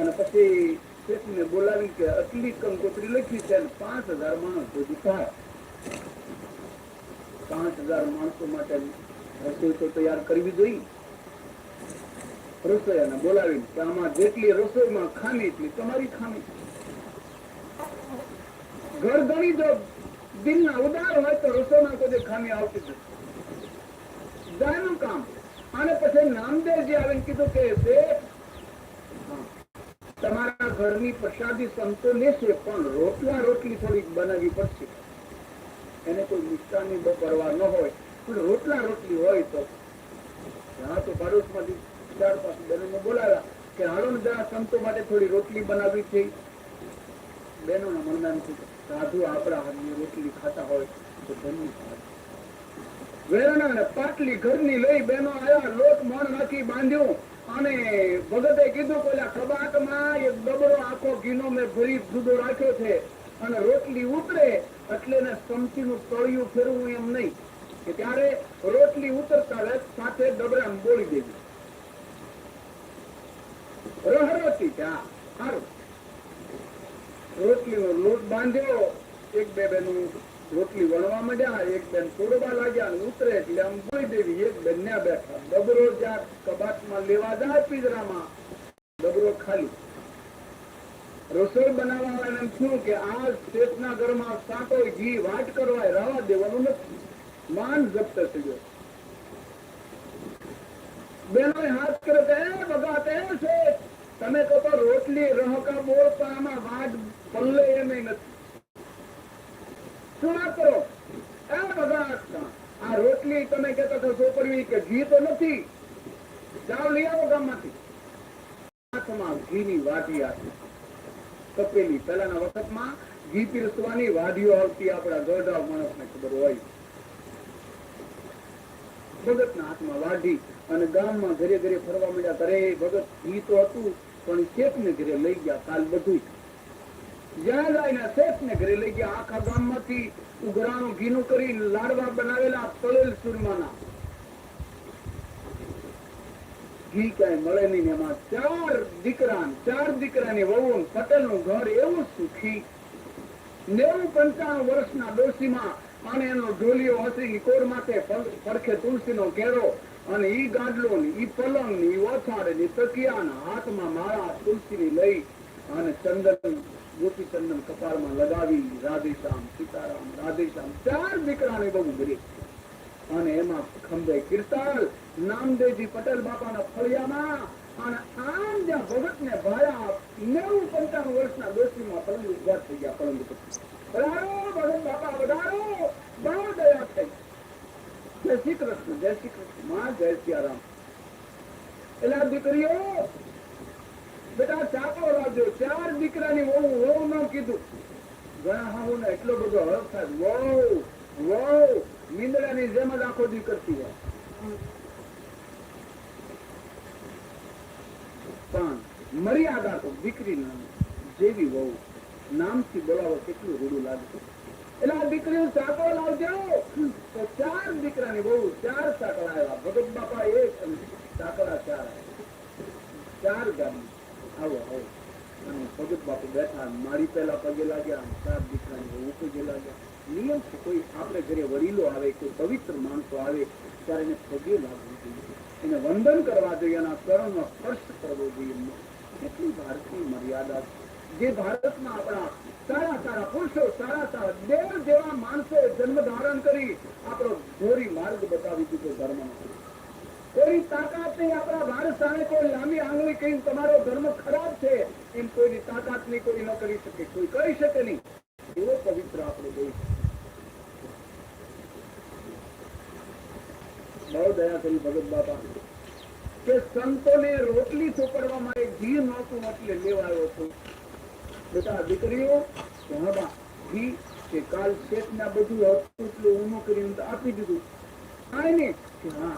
અને પછી શેઠને બોલાવી કે આટલી કંકોત્રી લખી છે અને પાંચ હજાર માણસ સુધી થાય. પાંચ હજાર માણસો માટે રસોઈ તો તૈયાર કરવી જોઈએ. રસોઈયાને બોલાવીને કે આમાં જેટલી રસોઈમાં ખામી એટલી તમારી ખામી. ઘર ગણી જો દિલના ઉદાર હોય તો રસોઈમાં કોઈ ખામી આવતી નથી. જાયનું કામ? અને પછી નામદેવજી આવીને કીધું કે શેઠ, ઘરની પ્રસાદી સંતો લેશે, પણ રોટલા રોટલી થોડીક બનાવવી પડશે. એને કોઈ મિષ્ટાની બહુ પરવા ન હોય. પણ રોટલા રોટલી હોય તો. હા, તો પાડોશમાંથી ચાર પાસે બહેનોને બોલાવ્યા કે હાલો ને જરા સંતો માટે થોડી રોટલી બનાવવી છે. બહેનોના એમ થયું સાધુ આપણા હાથની રોટલી ખાતા હોય તો થાય. વેરણા પાટલી ઘરની લઈ બહેનો આયા, લોટ મણ નાખી બાંધ્યું. અને ભગતે કીધું કે કબાટમાં એક ડબરો આખો ઘીનો મેં ભરી જુદો રાખ્યો છે અને રોટલી ઉતરે એટલે ને સમસીનું તળિયું ફેરવું એમ નહીં. કે ત્યારે રોટલી ઉતરતા વેત સાથે ડબરા બોળી દેવી. રહરતી ત્યાં સારું. રોટલીનો લોટ બાંધ્યો, એક બે બેનું રોટલી વળવા માંડ્યા એક બેન તોડવા લાગ્યા ઉતરે એટલે આમ જોઈ દેવી, એક બેન બેઠા. ડબરો જ્યાં કબાટમાં લેવા જાય પિંજરામાં, ડબરો ખાલી. રસોઈ બનાવવા વાળાને એમ થયું કે આ શેઠના ઘરમાં સાંટો ઘી વાટ કરવા રવા દેવાનું નથી. માન જપ્ત થઈ ગયો. બેનો હાથ કરે કે "એ બગા છે? તમે કહો રોટલી, રહકા બોલ પણ આમાં વાટ, પલ્લે એમ નથી શું વાત કરો એ બગા આ તમે કહેતા છો સોપડવી કે ઘી તો નથી. જાઓ, લઈ આવો ગામમાંથી. હાથમાં ઘીની વાટી આપી. તપેલી પહેલાના વખતમાં ઘી પીરસવાની વાડીઓ આવતી આપણા દોઢા માણસને ખબર હોય. ભગતના હાથમાં વાઢી અને ગામમાં ઘરે ઘરે ફરવા મળ્યા કરે ભગત ઘી તો હતું, પણ શેઠને ઘરે લઈ ગયા કાલ બધું જ્યાં જાય શેઠને ઘરે લઈ ગયા. આખા ગામમાંથી ઉઘરાણું ઘીનું કરી લાડવા બનાવેલા તળેલ સુરમાના ઘી ક્યાંય મળે નહીં એમાં ચાર દીકરા ચાર દીકરાની વહુ પટેલનું ઘર એવું સુખી. નેવું પંચાણું વર્ષના ડોશીમાં અને એનો ઢોલિયો હસી કોર માથે પડ- પડખે તુલસીનો કેરો અને ઈ ગાડલો ને ઈ પલંગ ને ઈ ઓછાડ ને તકિયા હાથમાં માળા તુલસીની લઈ અને ચંદન ગોપી ચંદન કપાળમાં લગાવી રાધેશ્યામ, સીતારામ, રાધેશ્યામ, ચાર દીકરાને બહુ ગરીબ અને એમાં ખંભે કીર્તન નામદેવજી પટેલ બાપાના ફળિયામાં, અને આમ જ્યાં ભગત ને ભાયા નેવું પંચાણું વર્ષના દોષીમાં પલંગ ઊભા થઈ ગયા, પલંગ વધારો ભગત બાપા વધારો બહુ દયા થઈ. જય શ્રી કૃષ્ણ, જય શ્રી કૃષ્ણ, માં જય સિયારામ. એટલે દીકરીઓ, બેટા ચાકો લાવજો ચાર દીકરાની વહુ કીધું. ઘણા હાહુ ને એટલો બધો હર્ષ થાય. વહુ વહુ મીંદડાની જેમ જ આખો દી કરતી હોય. પણ મર્યાદા તો દીકરી નામ જેવી વહુ. નામથી બોલાવો કેટલું રૂડું લાગતું એટલે આ દીકરીઓ ચાકો લાવજો. તો ચાર દીકરાની બહુ ચાર ચાકડા આવ્યા. ભગત બાપા એક અને ચાર. ચાર ગાડી. આવો આવો. અને ભગત બાપુ બેઠા, મારી પહેલા પગે લાગ્યા, ચાર દીકરાની પગે લાગ્યા. નિયમ છે, કોઈ આપણે ઘરે વડીલો આવે, કોઈ પવિત્ર માણસો આવે, ત્યારે એને પગે લાગવું જોઈએ. એને વંદન કરવા જોઈએ, એના ચરણનો સ્પર્શ કરવો જોઈએ. કેટલી ભારતની મર્યાદા છે. જે ભારતમાં આપણા સારા સારા પુરુષો, સારા સારા દેવ જેવા માણસો જન્મ ધારણ કરી, આપણો ધોરી માર્ગ બતાવી દીધો ધર્મનો. કોઈ તાકાત નહીં આપણા સામે કોઈ લાંબી આંગળી કહીને તમારો ધર્મ ખરાબ છે, એમ કોઈની તાકાત નહીં કોઈ ન કરી શકે, કોઈ કરી શકે નહીં. એવો પવિત્ર આપણો દેશ બહુ દયા કરી ભગત બાપા. કે સંતોને રોટલી ચોપડવા માટે ઘી નહોતું, એટલે લેવા આવ્યો છું. બધા દીકરીઓ કે હા બા ઘી કે કાલ શેઠ ના બધું હતું, એટલે ઊનું કરીને આપી દીધું. નહીં કે હા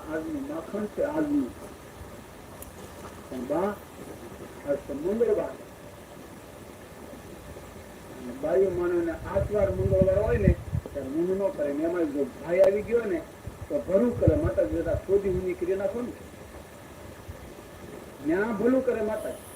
આઠવાર મંગળવાર હોય ને ત્યારે ઊંઘ ન કરે એમાં ભાઈ આવી ગયો ને તો ભલું કરે માતા જતા શોધી કરી નાખો ને ભલું કરે માતા